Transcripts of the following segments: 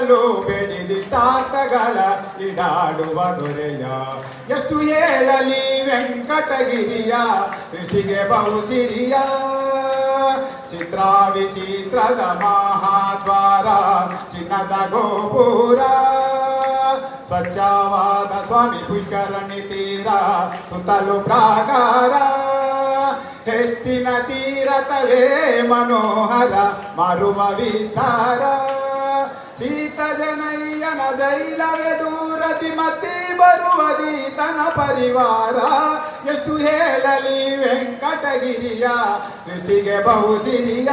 ಇಟ್ಟೇರಲು ಬೇಡಿದಿಷ್ಟಾರ್ಥಗಳ ಇಡಾಡುವ ದೊರೆಯ ಎಷ್ಟು ಹೇಳಲಿ ವೆಂಕಟಗಿರಿಯ ಸೃಷ್ಟಿಗೆ ಬಹು ಸಿರಿಯ ಚಿತ್ರ ವಿಚಿತ್ರದ ಮಹಾದ್ವಾರ ಚಿನ್ನದ ಗೋಪುರ ಸ್ವಚ್ಛವಾದ ಸ್ವಾಮಿ ಪುಷ್ಕರಣಿ ತೀರ ಸುತ್ತಲೂ ಪ್ರಾಕಾರ ಹೆಚ್ಚಿನ ತೀರತವೇ ಮನೋಹರ ಮಾರುವ ವಿಸ್ತಾರ ಚೀತ ಜನಯ್ಯನ ಜೈಲವೇ ದೂರತಿ ಮತ್ತೆ ಬರುವದೀತನ ಪರಿವಾರ. ಎಷ್ಟು ಹೇಳಲಿ ವೆಂಕಟಗಿರಿಯ, ಸೃಷ್ಟಿಗೆ ಬಹು ಸಿರಿಯ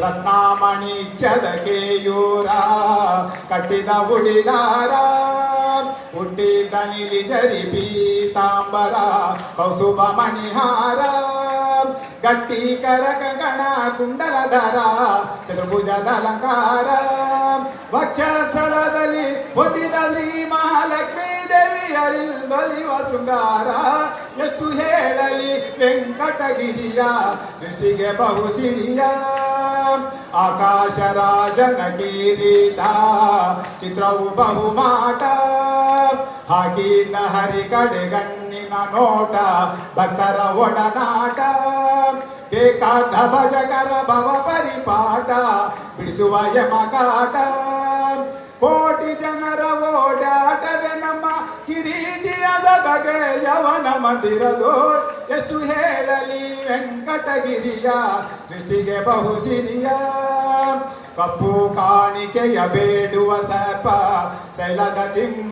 ರತ್ನಾಮಣಿ ಕೇಯೂರ, ಕಟ್ಟಿದ ಉಡಿದಾರ. ಹುಟ್ಟಿದ ನಿಲಿ ಜರಿ, ಪೀತಾಂಬರ, ಕೌಸುಬ ಮಣಿಹಾರ. ಗಟ್ಟಿ ಕರಕ ಗಣ ಕುಂಡಲಧರ, ಚತುರ್ಭುಜದ ಅಲಂಕಾರ. ವಕ್ಷಸ್ಥಳದಲ್ಲಿ ಹೊತ್ತಿದಲ್ಲಿ ಮಹಾಲಕ್ಷ್ಮೀ ದೇವಿಯರಿಲ್ಲೊಲಿವ ಶೃಂಗಾರ. ಎಷ್ಟು ಹೇಳಲಿ ವೆಂಕಟಗಿರಿಯ, ದೃಷ್ಟಿಗೆ ಬಹು ಸಿರಿಯ. ಆಕಾಶ ರಾಜನ ಕಿರೀಟ, ಚಿತ್ರವು ಬಹುಮಾಟ ಹಾಕಿದ ಹರಿ ಕಡೆ ಗಣ್ಣಿನ ನೋಟ, ಭಕ್ತರ ಒಡನಾಟ. ಬೇಕಾದ ಭಜಕರ ಭವ ಪರಿಪಾಠ, ಬಿಡಿಸುವ ಯಮಕಾಟ ಕೋಟಿ. ಜನರ ಓಡಾಟವೇ ನಮ್ಮ ಕಿರೀಟಿಯದ ಬಗೆ ಯವನ ಮಂದಿರದೋ ಎಷ್ಟು ಹೇಳಲಿ ವೆಂಕಟಗಿರಿಯ, ಸೃಷ್ಟಿಗೆ ಬಹು ಸಿರಿಯ. ಕಪ್ಪು ಕಾಣಿಕೆಯ ಬೇಡುವ ಸರ್ಪ, ಶೈಲದ ತಿಮ್ಮ